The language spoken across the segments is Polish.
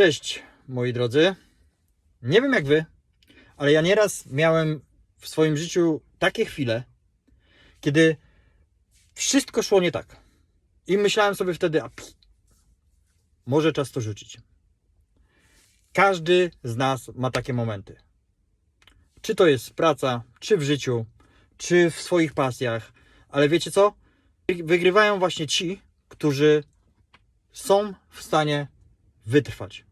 Cześć, moi drodzy. Nie wiem jak wy, ale ja nieraz miałem w swoim życiu takie chwile, kiedy wszystko szło nie tak. I myślałem sobie wtedy, a ps, może czas to rzucić. Każdy z nas ma takie momenty. Czy to jest praca, czy w życiu, czy w swoich pasjach, ale wiecie co? Wygrywają właśnie ci, którzy są w stanie wytrwać.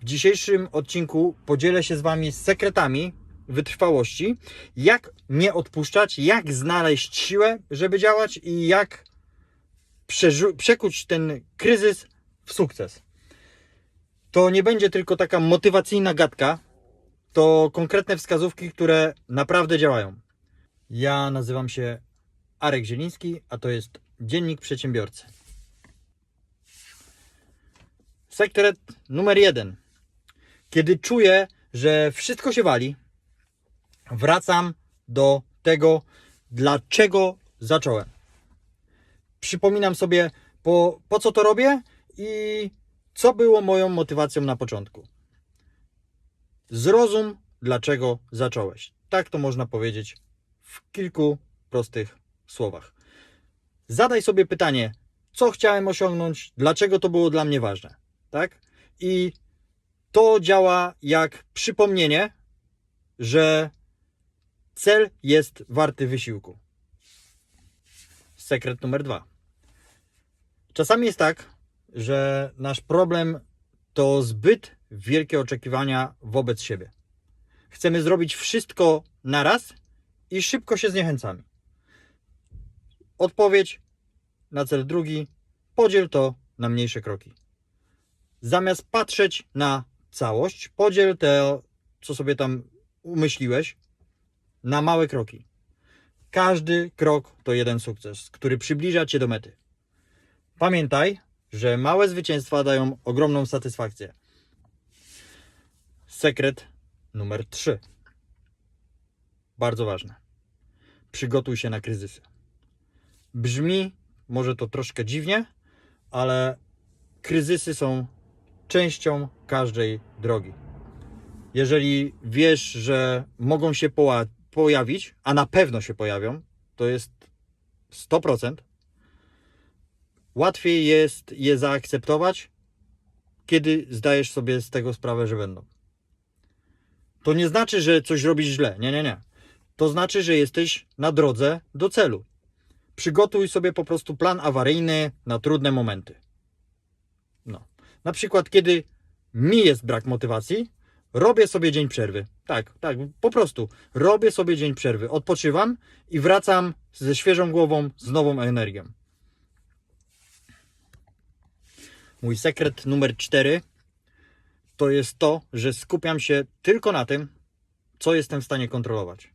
W dzisiejszym odcinku podzielę się z Wami sekretami wytrwałości, jak nie odpuszczać, jak znaleźć siłę, żeby działać i jak przekuć ten kryzys w sukces. To nie będzie tylko taka motywacyjna gadka, to konkretne wskazówki, które naprawdę działają. Ja nazywam się Arek Zieliński, a to jest Dziennik Przedsiębiorcy. Sekret numer jeden. Kiedy czuję, że wszystko się wali, wracam do tego, dlaczego zacząłem. Przypominam sobie, po, po co to robię i co było moją motywacją na początku. Zrozum, dlaczego zacząłeś. Tak to można powiedzieć w kilku prostych słowach. Zadaj sobie pytanie, co chciałem osiągnąć, dlaczego to było dla mnie ważne. Tak? I to działa jak przypomnienie, że cel jest warty wysiłku. Sekret numer dwa. Czasami jest tak, że nasz problem to zbyt wielkie oczekiwania wobec siebie. Chcemy zrobić wszystko naraz i szybko się zniechęcamy. Odpowiedź na cel drugi: podziel to na mniejsze kroki. Zamiast patrzeć na całość, podziel to, co sobie tam umyśliłeś, na małe kroki. Każdy krok to jeden sukces, który przybliża cię do mety. Pamiętaj, że małe zwycięstwa dają ogromną satysfakcję. Sekret numer 3. Bardzo ważne. Przygotuj się na kryzysy. Brzmi może to troszkę dziwnie, ale kryzysy są częścią każdej drogi. Jeżeli wiesz, że mogą się pojawić, a na pewno się pojawią, to jest 100%, łatwiej jest je zaakceptować, kiedy zdajesz sobie z tego sprawę, że będą. To nie znaczy, że coś robisz źle. Nie, nie, nie. To znaczy, że jesteś na drodze do celu. Przygotuj sobie po prostu plan awaryjny na trudne momenty. Na przykład, kiedy mi jest brak motywacji, robię sobie dzień przerwy. Tak, tak, po prostu robię sobie dzień przerwy. Odpoczywam i wracam ze świeżą głową, z nową energią. Mój sekret numer 4 to jest to, że skupiam się tylko na tym, co jestem w stanie kontrolować.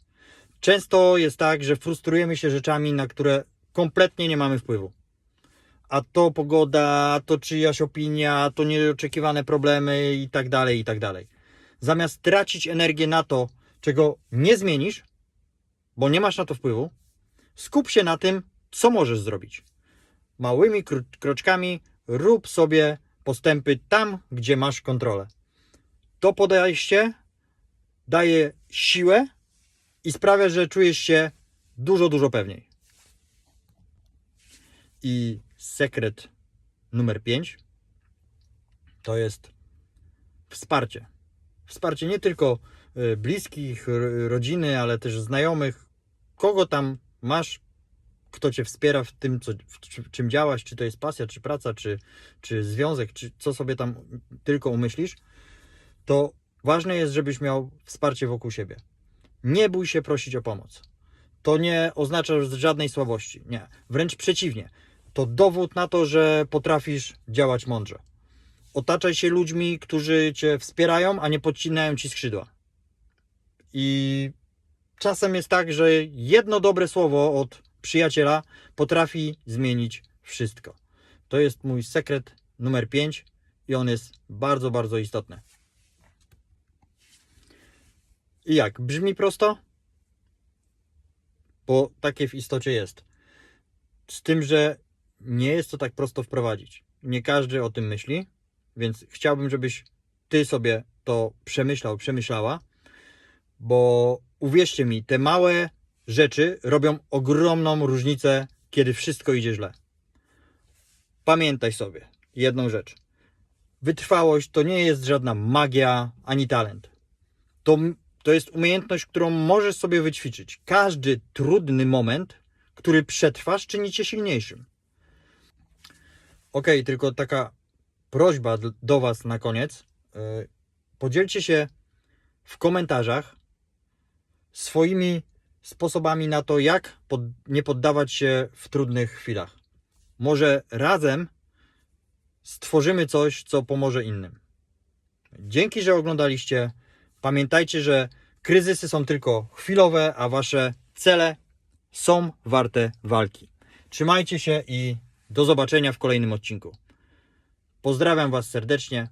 Często jest tak, że frustrujemy się rzeczami, na które kompletnie nie mamy wpływu. A to pogoda, to czyjaś opinia, to nieoczekiwane problemy i tak dalej, i tak dalej. Zamiast tracić energię na to, czego nie zmienisz, bo nie masz na to wpływu, skup się na tym, co możesz zrobić. Małymi kro- kroczkami rób sobie postępy tam, gdzie masz kontrolę. To podejście daje siłę i sprawia, że czujesz się dużo, dużo pewniej. I sekret numer 5 to jest wsparcie. Wsparcie nie tylko y, bliskich, rodziny, ale też znajomych. Kogo tam masz, kto cię wspiera w tym, co, w czy- czym działasz, czy to jest pasja, czy praca, czy, czy związek, czy co sobie tam tylko umyślisz, to ważne jest, żebyś miał wsparcie wokół siebie. Nie bój się prosić o pomoc. To nie oznacza żadnej słabości. Nie. Wręcz przeciwnie. To dowód na to, że potrafisz działać mądrze. Otaczaj się ludźmi, którzy cię wspierają, a nie podcinają ci skrzydła. I czasem jest tak, że jedno dobre słowo od przyjaciela potrafi zmienić wszystko. To jest mój sekret numer 5 i on jest bardzo, bardzo istotny. I jak? Brzmi prosto? Bo takie w istocie jest. Z tym, że nie jest to tak prosto wprowadzić. Nie każdy o tym myśli, więc chciałbym, żebyś ty sobie to przemyślał, przemyślała, bo uwierzcie mi, te małe rzeczy robią ogromną różnicę, kiedy wszystko idzie źle. Pamiętaj sobie jedną rzecz. Wytrwałość to nie jest żadna magia ani talent. To, to jest umiejętność, którą możesz sobie wyćwiczyć. Każdy trudny moment, który przetrwasz, czyni cię silniejszym. Ok, tylko taka prośba do Was na koniec. Yy, Podzielcie się w komentarzach swoimi sposobami na to, jak pod, nie poddawać się w trudnych chwilach. Może razem stworzymy coś, co pomoże innym. Dzięki, że oglądaliście. Pamiętajcie, że kryzysy są tylko chwilowe, a Wasze cele są warte walki. Trzymajcie się i do zobaczenia w kolejnym odcinku. Pozdrawiam Was serdecznie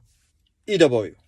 i do boju.